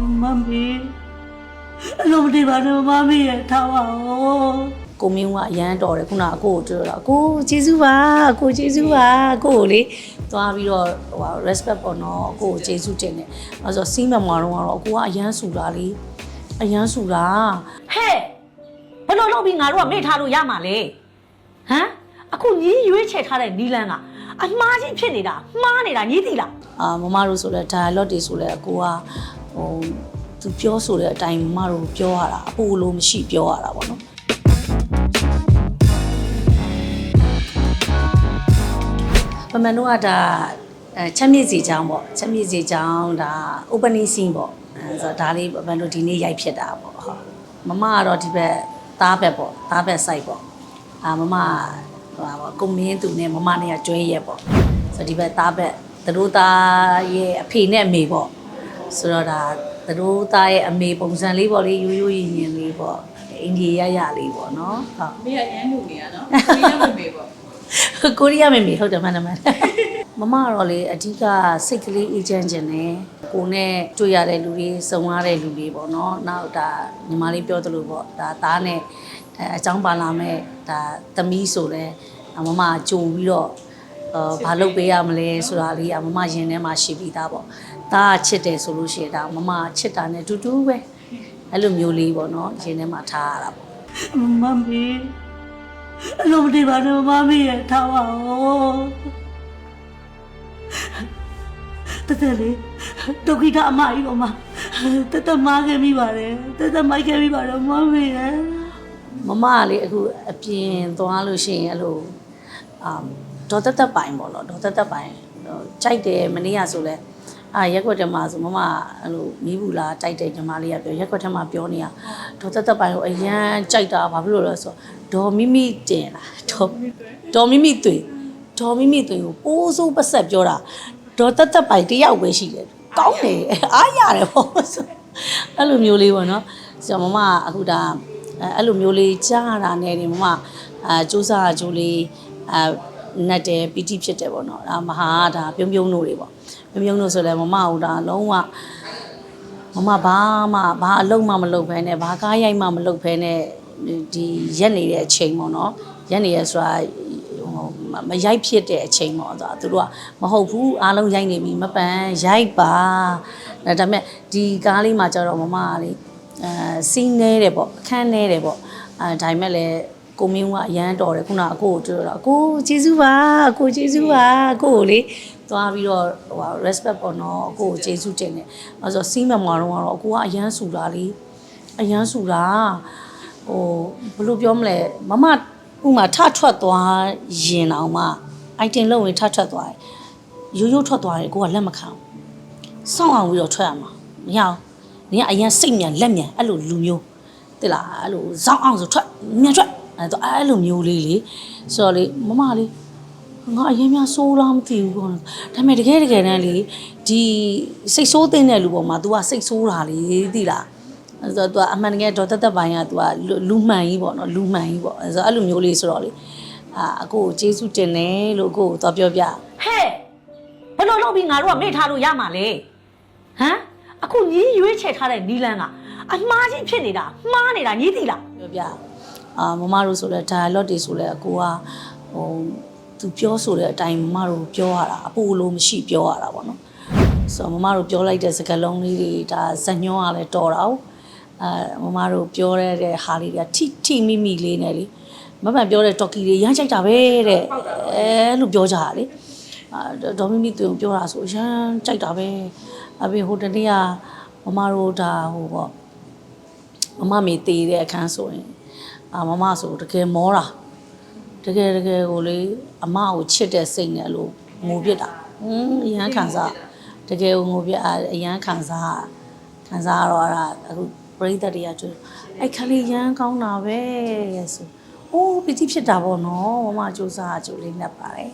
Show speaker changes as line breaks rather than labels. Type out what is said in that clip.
မမီအလုံးမတည်ပါနဲ့မမီရဲ့ထားပါဦး
ကိုမင်းကအရန်တော်တယ်ခုနကအကိုကိုတွေ့တော့အကိုကျေးဇူးပါအကိုကျေးဇူးပါအကိုကိုလေသွားပြီးတော့ဟိုဟာ respect ပေါ့နော်အကိုကိုကျေးဇူးတင်တယ်အဲဆိုစီးမမွာတော့ကတော့အကိုကအရန်ဆူတာလေအရန်ဆူတာ
ဟဲ့ဘယ်လိုလုပ်ပြီးငါတို့ကမေ့ထားလို့ရမှာလဲဟမ်အခုညီရွေးချယ်ထားတဲ့နီလန်းကအမှားကြီးဖြစ်နေတာမှားနေတာညီသိလား
အာမမတို့ဆိုလဲ dialogue တွေဆိုလဲအကိုက ဟိုသူပြောဆိုတဲ့အတိုင်းမမတို့ပြောရတာအပူလိုမရှိပြောရတာပေါ့နော်ပမန်တို့ကဒါအဲချက်မြင့်စီချောင်းပေါ့ချက်မြင့်စီချောင်းဒါ opening scene ပေါ့အဲဆိုတော့ဒါလေးပမန်တို့ဒီနေ့ရိုက်ဖြစ်တာပေါ့ဟုတ်မမကတော့ဒီဘက်သားဘက်ပေါ့သားဘက် site ပေါ့အာမမဟိုပါပေါ့ကိုမင်းသူနဲ့မမနဲ့ကကျွဲရက်ပေါ့ဆိုတော့ဒီဘက်သားဘက်သူတို့သားရဲ့အဖေနဲ့အမေပေါ့ ဆိုတော့ဒါသူတို့သားရဲ့အမေပုံစံလေးပေါ့လေရိုးရိုးရင်ရင်လေးပေါ့အိန္ဒိယရရလေးပေါ့နော်ဟုတ်
မေးရရမ်းလူနေရနော်မေးရမမေးပေါ့
ကိုရီးယားမေမေဟုတ်တယ်မှန်တယ်မှန်တယ်မမကတော့လေအဓိကစိတ်ကလေးအေးချမ်းခြင်းနဲ့ကိုနဲ့တွေ့ရတဲ့လူတွေစုံရတဲ့လူတွေပေါ့နော်နောက်ဒါညီမလေးပြောသလိုပေါ့ဒါသားနဲ့အဲအကြောင်းပါလာမဲ့ဒါသမီးဆိုလဲမမကြုံပြီးတော့အာ ဘာလုပ်ပေးရမလဲဆိုတာလေးကမမရင်ထဲမှာရှိပြီးသားပေါ့ဒါကချစ်တယ်ဆိုလို့ရှိရင်ဒါမမချစ်တာနဲ့တူတူပဲအဲ့လိုမျိုးလေးပေါ့နော်ရင်ထဲမှာထားရတာပေါ့
မမီအလုံးမတည်ပါနဲ့မမီရဲ့ထားပါဦးတတလေးဒုက္ခိတအမကြီးပေါ်မှာတတမားခဲ့မိပါတယ်တတမိုက်ခဲ့မိပါတယ်မမီရဲ့
မမကလေအခုအပြင်သွားလို့ရှိရင်အဲ့လိုအာ ဒေါ်တက်တက်ပိုင်ပေါ့နော်ဒေါ်တက်တက်ပိုင်ဟိုကြိုက်တယ်မနေ့ကဆိုလဲအာရက်ွက်ထဲမှာဆိုမမအဲ့လိုမီးဘူးလားတိုက်တယ်ညီမလေးကပြောရက်ွက်ထဲမှာပြောနေတာဒေါ်တက်တက်ပိုင်ကိုအရန်ကြိုက်တာဘာဖြစ်လို့လဲဆိုတော့ဒေါ်မိမိတင်လားဒေါ်ဒေါ်မိမိတွေ့ဒေါ်မိမိတွေ့ကိုပိုးစိုးပတ်ဆက်ပြောတာဒေါ်တက်တက်ပိုင်တယောက်ပဲရှိတယ်ကောင်းတယ်အားရတယ်ပေါ့ဆိုအဲ့လိုမျိုးလေးပေါ့နော်ဆိုတော့မမကအခုဒါအဲအဲ့လိုမျိုးလေးကြားရတာနဲ့ဒီမမအာစူးစမ်းအကျိုးလေးအာ နတ်တယ်ပီတိဖြစ်တယ်ပေါ့နော်ဒါမဟာကဒါပြုံးပြုံးတို့တွေပေါ့ပြုံးပြုံးတို့ဆိုလဲမမဟိုဒါလုံးဝမမဘာမှဘာအလုံးမှမလုပ်ဖဲနဲ့ဘာကားရိုက်မှမလုပ်ဖဲနဲ့ဒီရက်နေတဲ့အချိန်ပေါ့နော်ရက်နေရဆိုတာဟိုမရိုက်ဖြစ်တဲ့အချိန်ပေါ့ဆိုတော့သူတို့ကမဟုတ်ဘူးအားလုံးရိုက်နေပြီမပန်ရိုက်ပါဒါဒါပေမဲ့ဒီကားလေးမှာကျတော့မမကလေအဲစီးနေတယ်ပေါ့အခန်းနေတယ်ပေါ့အဲဒါပေမဲ့လည်း ကိုမင်းကအရန်တော်တယ်ခုနအကိုကိုတွေ့တော့အကိုကျေးဇူးပါအကိုကျေးဇူးပါအကိုကိုလေသွားပြီးတော့ဟို respect ပေါ့နော်အကိုကိုကျေးဇူးတင်တယ်အဲဆိုစီးမမွာတော့ကတော့အကိုကအရန်ဆူတာလေအရန်ဆူတာဟိုဘယ်လိုပြောမလဲမမဥမာထထွက်သွားရင်အောင်မှ item လုံးဝင်ထထွက်သွားရင်ရိုးရိုးထွက်သွားရင်ကိုကလက်မခံဘူးစောင့်အောင်ပြီးတော့ထွက်ရမှာမရဘူးနင်ကအရင်စိတ်မြန်လက်မြန်အဲ့လိုလူမျိုးတိလားအဲ့လိုဇောင်းအောင်ဆိုထွက်မြန်ထွက် အဲ့တော့အဲ့လိုမျိုးလေးလေဆိုတော့လေမမလေးငါအရင်များစိုးလားမသိဘူးကောဒါပေမဲ့တကယ်တကယ်တမ်းလေဒီစိတ်ဆိုးတဲ့တဲ့လူပေါ်မှာ तू ကစိတ်ဆိုးတာလေသိလားအဲ့တော့ तू အမှန်တကယ်ဒေါ်တက်တက်ပိုင်းက तू ကလူမှန်ကြီးပေါ့နော်လူမှန်ကြီးပေါ့အဲ့ဆိုအဲ့လိုမျိုးလေးဆိုတော့လေအာအကိုကိုကျေးဇူးတင်တယ်လို့အကိုကိုသွားပြောပြ
ဟဲ့ဘယ်လိုလုပ်ပြီးငါတို့ကမေ့ထားလို့ရမှာလဲဟမ်အခုညီရွေးချယ်ထားတဲ့နီလန်းကအမှားကြီးဖြစ်နေတာမှားနေတာညီသိလား
ပြောပြ အာမမတို့ဆိုလဲ dialogue တွေဆိုလဲအကိုကဟိုသူပြောဆိုတဲ့အတိုင်းမမတို့ပြောရတာအပူလိုမရှိပြောရတာပေါ့နော်ဆိုတော့မမတို့ပြောလိုက်တဲ့စကားလုံးလေးတွေဒါဇညွှန်းကလည်းတော်တာ哦အဲမမတို့ပြောရတဲ့ဟာလေးတွေကထိထိမိမိလေးနဲ့လေမမပြောတဲ့တော်ကီတွေရမ်းကြိုက်တာပဲတဲ့အဲလို့ပြောကြတာလေအာဒေါ်မိမိသူပြောတာဆိုရမ်းကြိုက်တာပဲအပြင်ဟိုတနေ့ကမမတို့ဒါဟိုပေါ့မမမေတည်တဲ့အခန်းဆိုရင် အာမမဆိုတကယ်မောတာတကယ်တကယ်ကိုလေအမကိုချစ်တဲ့စိတ်နဲ့လို့ငိုပြစ်တာဟင်းအရန်ခံစားတကယ်ကိုငိုပြစ်အာအရန်ခံစားခံစားတော့အဲ့ဒါအခုပရိသတ်တွေကကျအဲ့ခလေးရန်ကောင်းတာပဲဆိုအိုးပီတိဖြစ်တာပေါ့နော်မမစူးစမ်းအကျိုးလေးနဲ့ပါတယ်